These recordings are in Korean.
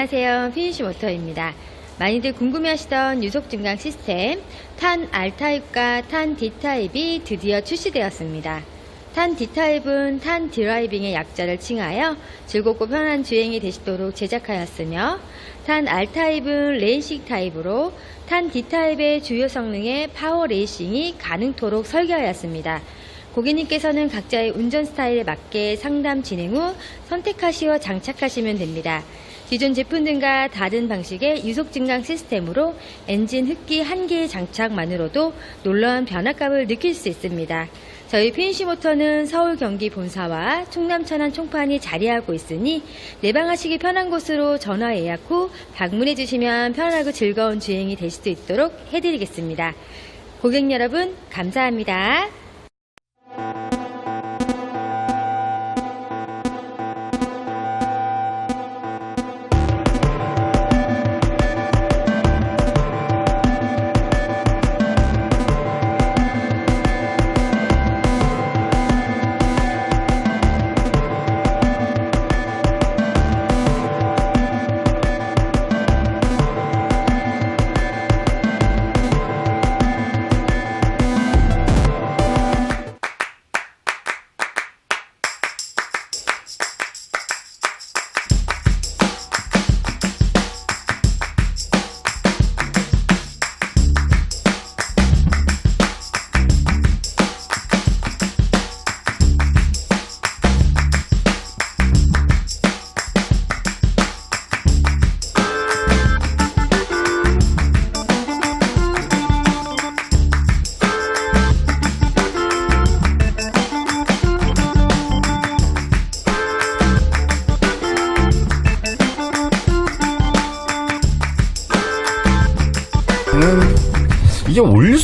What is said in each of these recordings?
안녕하세요. 피니시 모터입니다. 많이들 궁금해하시던 유속 증강 시스템 탄 R타입과 탄 D타입이 드디어 출시되었습니다. 탄 D타입은 탄 드라이빙의 약자를 칭하여 즐겁고 편한 주행이 되시도록 제작하였으며 탄 R타입은 레이싱 타입으로 탄 D타입의 주요 성능의 파워 레이싱이 가능토록 설계하였습니다. 고객님께서는 각자의 운전 스타일에 맞게 상담 진행 후 선택하시어 장착하시면 됩니다. 기존 제품들과 다른 방식의 유속 증강 시스템으로 엔진 흡기 한 개의 장착만으로도 놀라운 변화감을 느낄 수 있습니다. 저희 PNC 모터는 서울 경기 본사와 충남 천안 총판이 자리하고 있으니 내방하시기 편한 곳으로 전화 예약 후 방문해 주시면 편하고 즐거운 주행이 될 수 있도록 해드리겠습니다. 고객 여러분 감사합니다.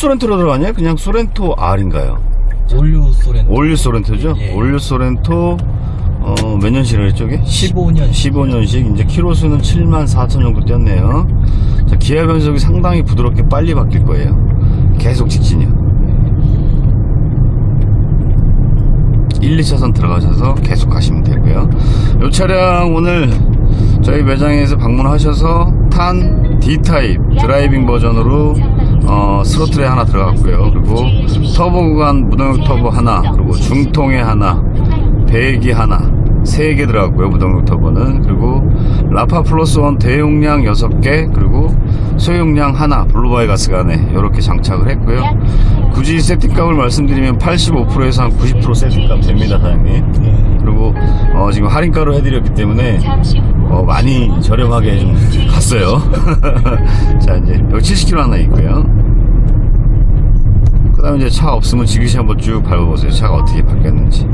소렌토로 들어가냐? 그냥 소렌토 R인가요? 올류 소렌 올류 소렌토죠? 예. 올류 소렌토 어, 몇 년식이라 했죠? 이게? 15년 15년식 이제 키로수는 7만 4천 정도 뛰었네요. 자, 기아 변속이 상당히 부드럽게 빨리 바뀔 거예요. 계속 직진이요. 1, 2차선 들어가셔서 계속 가시면 되고요. 이 차량 오늘 저희 매장에서 방문하셔서 탄 D타입 드라이빙 버전으로 어, 스로틀에 하나 들어갔고요. 그리고 터보 구간 무동력 터보 하나, 그리고 중통에 하나, 배기 하나, 세 개 들어갔고요. 무동력 터보는. 그리고 라파 플러스 원 대용량 6개, 그리고 소용량 하나, 블루바이 가스가 안에 이렇게 장착을 했고요. 굳이 세팅값을 말씀드리면 85%에서 한 90% 세팅값 됩니다, 사장님. 예. 그리고 어, 지금 할인가로 해드렸기 때문에 어, 많이 저렴하게 좀 갔어요. 자 이제 여기 70km 하나 있고요. 그 다음에 이제 차 없으면 지그시 한번 쭉 밟아보세요. 차가 어떻게 바뀌었는지.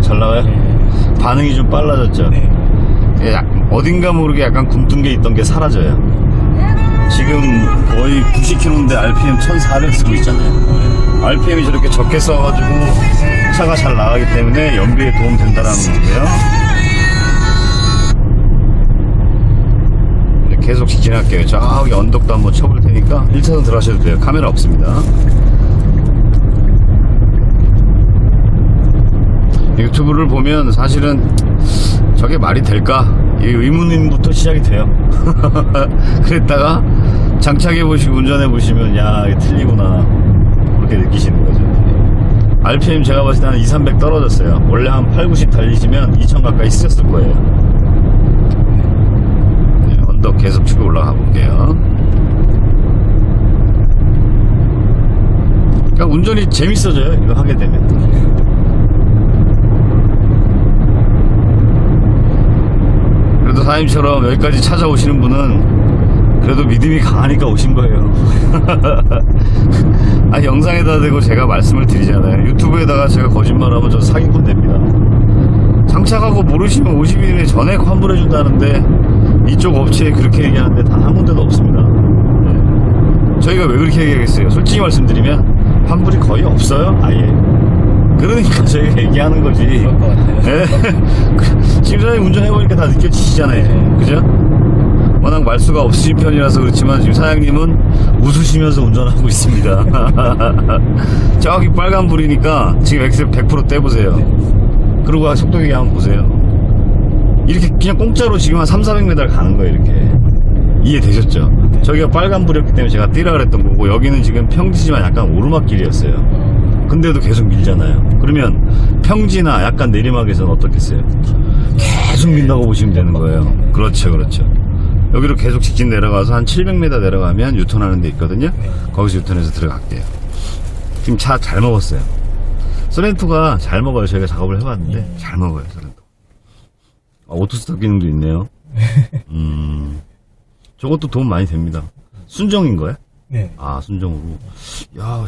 잘 나가요? 예. 반응이 좀 빨라졌죠. 네. 예, 약- 어딘가 모르게 약간 굼뜬 게 있던 게 사라져요. 지금 거의 90km인데 RPM 1400 쓰고 있잖아요. RPM이 저렇게 적게 써가지고 차가 잘 나가기 때문에 연비에 도움 된다라는 거고요. 네, 계속 직진할게요. 저기 언덕도 한번 쳐볼 테니까 1차선 들어가셔도 돼요. 카메라 없습니다. 유튜브를 보면 사실은 저게 말이 될까? 이 의문부터 시작이 돼요. 그랬다가 장착해 보시고 운전해 보시면 야 이게 틀리구나 그렇게 느끼시는 거죠. RPM 제가 봤을 때는 2, 300 떨어졌어요. 원래 한 8, 90 달리시면 2000 가까이 쓰셨을 거예요. 네, 언덕 계속 치고 올라가 볼게요. 그러니까 운전이 재밌어져요. 이거 하게 되면. 그래도 사장님처럼 여기까지 찾아오시는 분은 그래도 믿음이 강하니까 오신 거예요. 아니, 영상에다 대고 제가 말씀을 드리잖아요. 유튜브에다가 제가 거짓말하면 저 사기꾼 됩니다. 장착하고 모르시면 50일 전에 환불해 준다는데 이쪽 업체에 그렇게 얘기하는데 단 한 군데도 없습니다. 네. 저희가 왜 그렇게 얘기하겠어요? 솔직히 말씀드리면 환불이 거의 없어요. 아예. 그러니까 저희가 얘기하는 거지. 그럴 것 같아요. 네. 지금 사장님 운전해보니까 다 느껴지시잖아요. 그죠? 워낙 말수가 없으신 편이라서 그렇지만 지금 사장님은 웃으시면서 운전하고 있습니다. 저기 빨간불이니까 지금 엑셀 100% 떼보세요. 그리고 속도계기 한번 보세요. 이렇게 그냥 공짜로 지금 한 3, 400m 가는 거예요, 이렇게. 이해되셨죠? 저기가 빨간불이었기 때문에 제가 뛰라 그랬던 거고, 여기는 지금 평지지만 약간 오르막길이었어요. 근데도 계속 밀잖아요. 그러면 평지나 약간 내리막에서는 어떻겠어요? 계속 민다고 보시면 되는 거예요. 그렇죠, 그렇죠. 여기로 계속 직진 내려가서 한 700m 내려가면 유턴하는 데 있거든요. 거기서 유턴해서 들어갈게요. 지금 차 잘 먹었어요. 소렌토가 잘 먹어요. 저희가 작업을 해봤는데 잘 먹어요. 소렌토. 아, 오토스탑 기능도 있네요. 음, 저것도 도움 많이 됩니다. 순정인 거야? 네. 아, 순정으로. 야,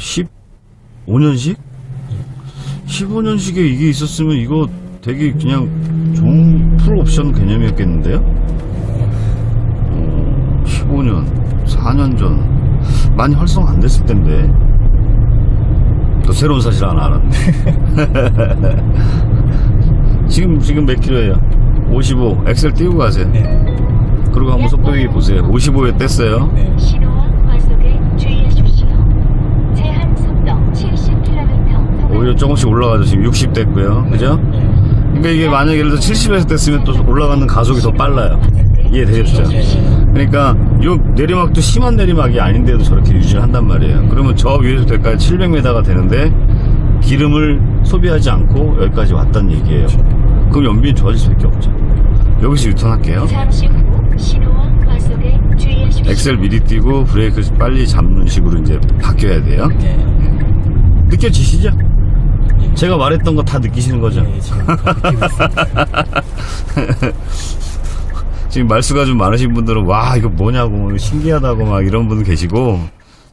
15년식? 15년식에 이게 있었으면 이거 되게 그냥 좋은 풀옵션 개념이었겠는데요? 어, 15년, 4년 전. 많이 활성 안 됐을 텐데. 또 새로운 사실 하나 알았네. 지금, 지금 몇 킬로예요? 55. 엑셀 띄우고 가세요. 네. 그리고 한번 속도기 보세요. 55에 뗐어요. 네. 신호와 과속에 주의하십시오. 제한 속도 70km. 오히려 조금씩 올라가죠. 지금 60 됐고요. 그죠? 네. 그러니까 이게 만약에 예를 들어 70에서 됐으면 또 올라가는 가속이 더 빨라요. 이해되셨죠? 그러니까 요 내리막도 심한 내리막이 아닌데도 저렇게 유지를 한단 말이에요. 그러면 저 위에서 될까지 700m가 되는데 기름을 소비하지 않고 여기까지 왔단 얘기예요. 그럼 연비는 좋아질 수밖에 없죠. 여기서 유턴할게요. 잠시 후 신호와 과속에 주의하십시오. 엑셀 미리 띄고 브레이크 빨리 잡는 식으로 이제 바뀌어야 돼요. 네. 느껴지시죠? 제가 말했던 거 다 느끼시는 거죠? 네, 지금 다 느끼고 있습니다. 지금 말수가 좀 많으신 분들은 와 이거 뭐냐고 뭐 신기하다고 막 이런 분 계시고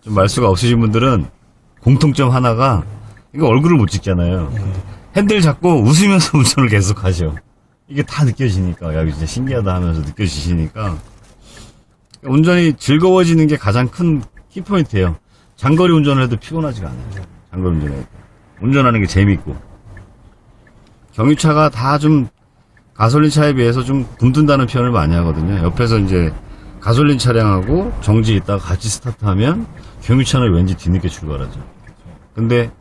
좀 말수가 없으신 분들은 공통점 하나가 이거 얼굴을 못 찍잖아요. 핸들 잡고 웃으면서 운전을 계속 하죠. 이게 다 느껴지니까 야 이거 진짜 신기하다 하면서 느껴지시니까 운전이 즐거워지는 게 가장 큰 키포인트예요. 장거리 운전을 해도 피곤하지가 않아요. 장거리 운전을 해도. 운전하는 게 재밌고 경유차가 다 좀 가솔린 차에 비해서 좀 굼뜬다는 표현을 많이 하거든요. 옆에서 이제 가솔린 차량하고 정지 있다가 같이 스타트하면 경유차는 왠지 뒤늦게 출발하죠. 근데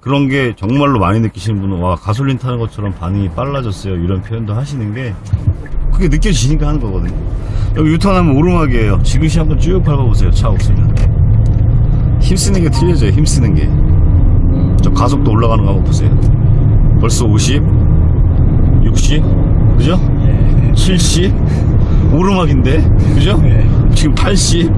그런 게 정말로 많이 느끼시는 분은 와 가솔린 타는 것처럼 반응이 빨라졌어요 이런 표현도 하시는 게 그게 느껴지니까 하는 거거든요. 여기 유턴하면 오르막이에요. 지그시 한번 쭉 밟아보세요. 차 없으면 힘쓰는 게 틀려져요. 힘쓰는 게. 저 가속도 올라가는 거 한번 보세요. 벌써 50, 60, 그죠? 네. 70, 오르막인데, 그죠? 네. 지금 80,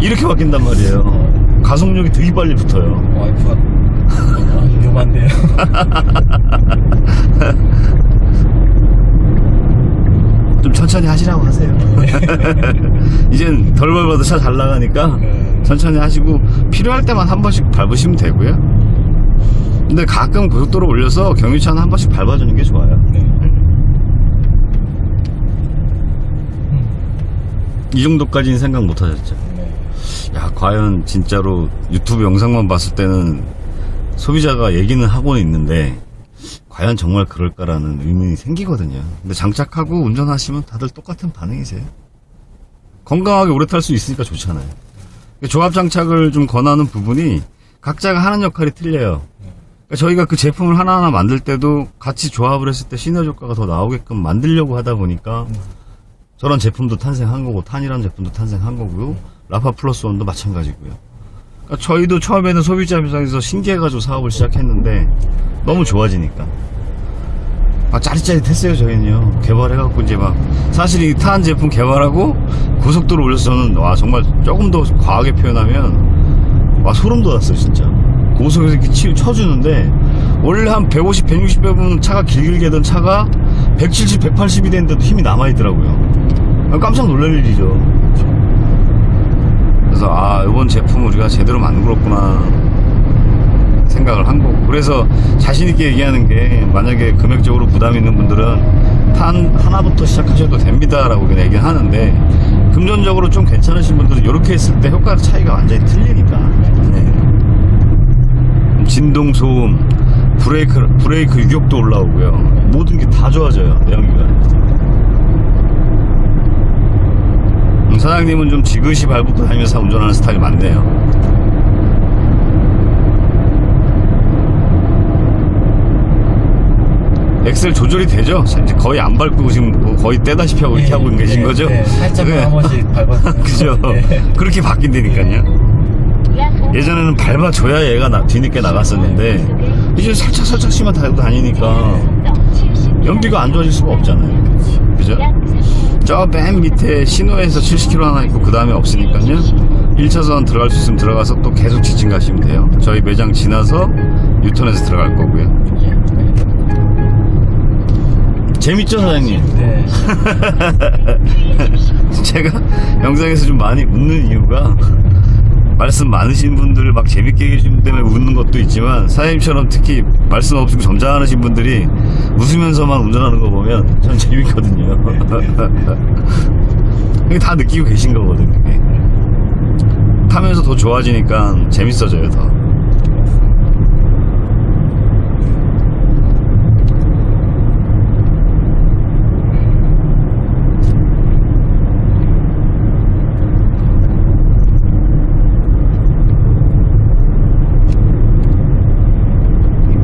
이렇게 바뀐단 말이에요. 가속력이 되게 빨리 붙어요. 와이프가 아, 위험한데요. 좀 천천히 하시라고 하세요. 이젠 덜 밟아도 차 잘 나가니까 네. 천천히 하시고 필요할 때만 한 번씩 밟으시면 되고요. 근데 가끔 고속도로 올려서 경유차는 한 번씩 밟아주는 게 좋아요. 네. 이 정도까지는 생각 못 하셨죠. 네. 야, 과연 진짜로 유튜브 영상만 봤을 때는 소비자가 얘기는 하고는 있는데, 과연 정말 그럴까라는 의문이 생기거든요. 근데 장착하고 운전하시면 다들 똑같은 반응이세요. 건강하게 오래 탈 수 있으니까 좋잖아요. 조합 장착을 좀 권하는 부분이 각자가 하는 역할이 틀려요. 저희가 그 제품을 하나하나 만들 때도 같이 조합을 했을 때 시너지 효과가 더 나오게끔 만들려고 하다 보니까 저런 제품도 탄생한 거고 탄이라는 제품도 탄생한 거고요. 라파 플러스 원도 마찬가지고요. 그러니까 저희도 처음에는 소비자 입장에서 신기해가지고 사업을 시작했는데 너무 좋아지니까 막 짜릿짜릿했어요 저희는요 개발해갖고 이제 막 사실 이 탄 제품 개발하고 고속도로 올려서 저는 와 정말 조금 더 과하게 표현하면 와 소름 돋았어요 진짜 고속에서 이렇게 치, 쳐주는데 원래 한 150, 160 배분 차가 길길게 던 차가 170, 180이 됐는데도 힘이 남아있더라고요. 깜짝 놀랄 일이죠. 그래서 아 이번 제품 우리가 제대로 만들었구나 생각을 한 거고. 그래서 자신 있게 얘기하는 게 만약에 금액적으로 부담 있는 분들은 탄 하나부터 시작하셔도 됩니다 라고 그냥 얘기를 하는데 금전적으로 좀 괜찮으신 분들은 이렇게 했을 때 효과 차이가 완전히 틀리니까. 네. 진동 소음 브레이크 브레이크 유격도 올라오고요 모든 게 다 좋아져요 내연기관 사장님은 좀 지그시 밟고 다니면서 운전하는 스타일이 많네요. 엑셀 조절이 되죠? 거의 안 밟고 지금 뭐 거의 떼다시피 하고 이렇게 하고 계신 네, 거죠? 네, 살짝만 네. 한 번씩 밟아주면. 그죠? 네. 그렇게 바뀐다니까요. 예전에는 밟아줘야 얘가 나- 뒤늦게 나갔었는데 이제 살짝 살짝씩만 달고 다니니까 연비가 안 좋아질 수가 없잖아요. 그죠? 저 맨 밑에 신호에서 70km 하나 있고 그 다음에 없으니까요. 1차선 들어갈 수 있으면 들어가서 또 계속 직진 가시면 돼요. 저희 매장 지나서 유턴해서 들어갈 거고요. 재밌죠 사장님? 네. 제가 영상에서 좀 많이 웃는 이유가 말씀 많으신 분들 막 재밌게 계신 때문에 웃는 것도 있지만 사장님처럼 특히 말씀 없으고 점잖으신 분들이 웃으면서만 운전하는 거 보면 참 재밌거든요. 그게 다 느끼고 계신 거거든요. 타면서 더 좋아지니까 재밌어져요 더.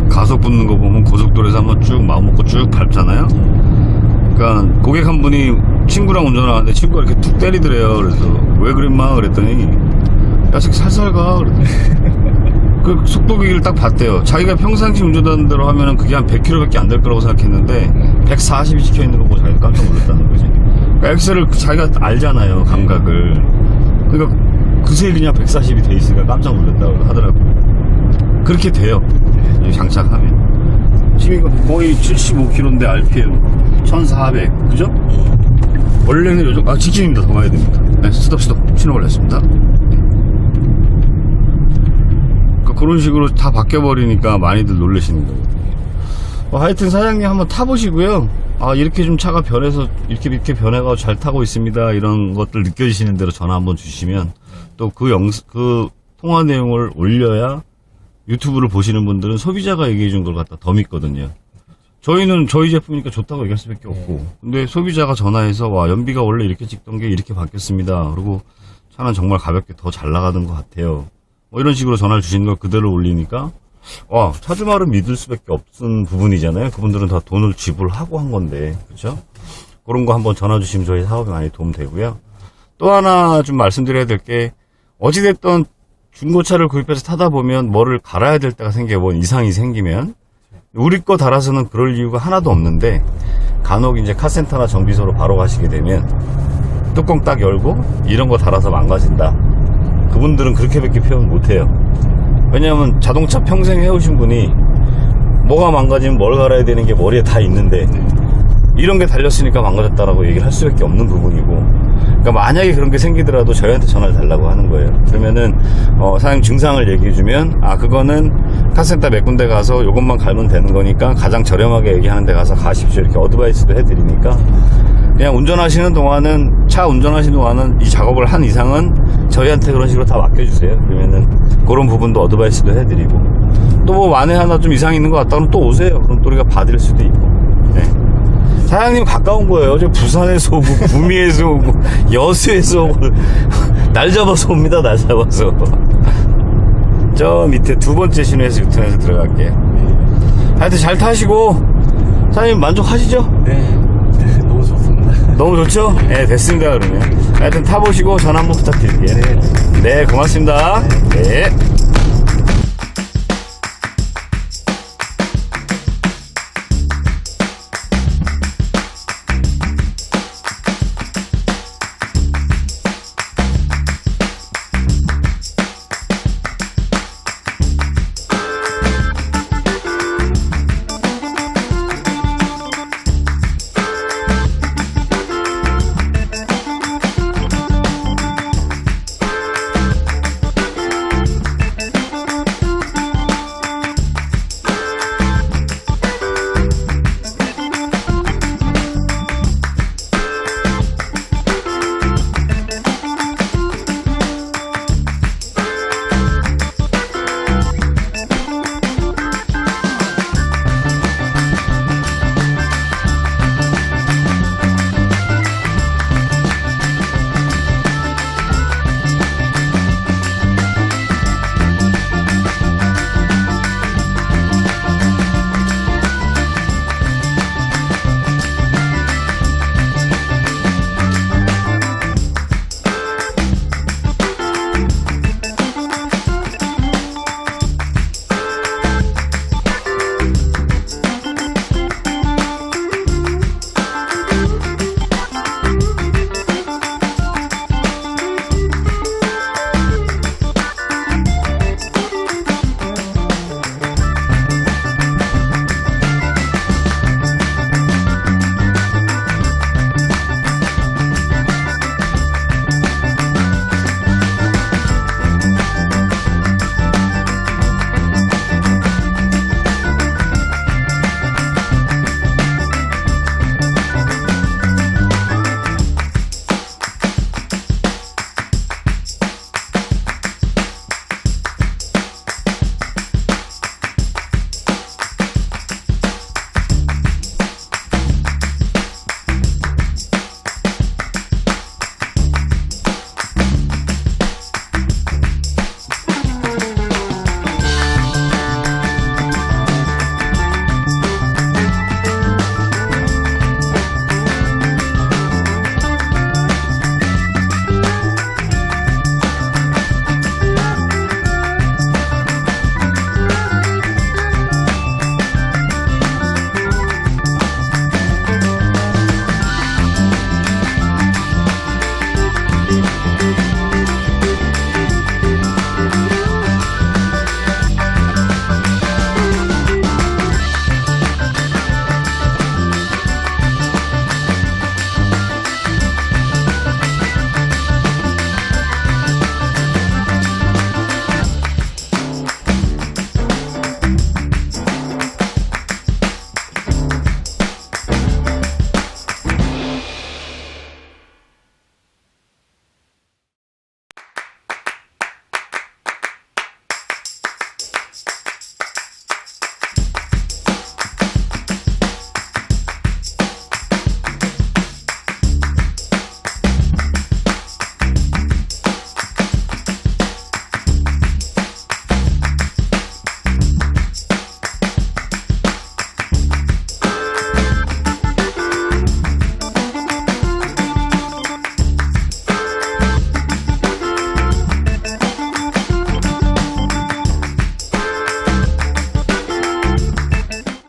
가속 붙는 거 보면 고속도로에서 한번 쭉 마음 먹고 쭉 밟잖아요. 그러니까 고객 한 분이 친구랑 운전을 하는데 친구가 이렇게 툭 때리더래요. 그래서 왜 그랬마 그랬더니 야 새끼 살살 가 그랬더니 그 속도기를 딱 봤대요. 자기가 평상시 운전하는 대로 하면은 그게 한 100km밖에 안 될 거라고 생각했는데 140이 찍혀 있는 거 보고 자기가 깜짝 놀랐다는 거지. 그러니까 엑셀을 자기가 알잖아요 감각을. 그러니까 그새 그냥 140이 돼 있으니까 깜짝 놀랐다고 하더라고요. 그렇게 돼요. 이 장착하면. 지금 이거 거의 75km인데 RPM 1400. 그죠? 원래는 요즘, 아, 직진입니다. 더 가야 됩니다. 네, 스톱, 스톱. 신호 걸렸습니다. 그러니까 그런 식으로 다 바뀌어버리니까 많이들 놀라시는 거예요. 어, 하여튼 사장님 한번 타보시고요. 아, 이렇게 좀 차가 변해서 이렇게 이렇게 변해가지고 잘 타고 있습니다. 이런 것들 느껴지시는 대로 전화 한번 주시면 또 그 영, 그 통화 내용을 올려야 유튜브를 보시는 분들은 소비자가 얘기해 준 걸 갖다 더 믿거든요. 저희는 저희 제품이니까 좋다고 얘기할 수밖에 없고. 근데 소비자가 전화해서 와, 연비가 원래 이렇게 찍던 게 이렇게 바뀌었습니다. 그리고 차는 정말 가볍게 더 잘 나가는 것 같아요. 뭐 이런 식으로 전화를 주시는 걸 그대로 올리니까 와, 차주말은 믿을 수밖에 없는 부분이잖아요. 그분들은 다 돈을 지불하고 한 건데. 그렇죠? 그런 거 한번 전화 주시면 저희 사업에 많이 도움 되고요. 또 하나 좀 말씀드려야 될 게 어찌됐든 중고차를 구입해서 타다 보면 뭐를 갈아야 될 때가 생겨요. 뭐 이상이 생기면. 우리 거 달아서는 그럴 이유가 하나도 없는데 간혹 이제 카센터나 정비소로 바로 가시게 되면 뚜껑 딱 열고 이런 거 달아서 망가진다. 그분들은 그렇게밖에 표현 못 해요. 왜냐하면 자동차 평생 해오신 분이 뭐가 망가지면 뭘 갈아야 되는 게 머리에 다 있는데 이런 게 달렸으니까 망가졌다라고 얘기를 할 수밖에 없는 부분이고 그러니까 만약에 그런 게 생기더라도 저희한테 전화를 달라고 하는 거예요 그러면은 어, 사장님 증상을 얘기해 주면 아 그거는 카센터 몇 군데 가서 요것만 갈면 되는 거니까 가장 저렴하게 얘기하는 데 가서 가십시오 이렇게 어드바이스도 해드리니까 그냥 운전하시는 동안은 차 운전하시는 동안은 이 작업을 한 이상은 저희한테 그런 식으로 다 맡겨주세요 그러면은 그런 부분도 어드바이스도 해드리고 또 뭐 만에 하나 좀 이상 있는 것 같다 그러면 또 오세요 그럼 또 우리가 봐드릴 수도 있고 네. 사장님 가까운 거예요. 저 부산에서 오고 구미에서 오고 여수에서 오고 날 잡아서 옵니다. 날 잡아서. 저 밑에 두 번째 신호에서 유턴해서 들어갈게요. 하여튼 잘 타시고 사장님 만족하시죠? 네. 네, 너무 좋습니다. 너무 좋죠? 네 됐습니다 그러면 하여튼 타보시고 전화 한번 부탁드릴게요 네 고맙습니다 네.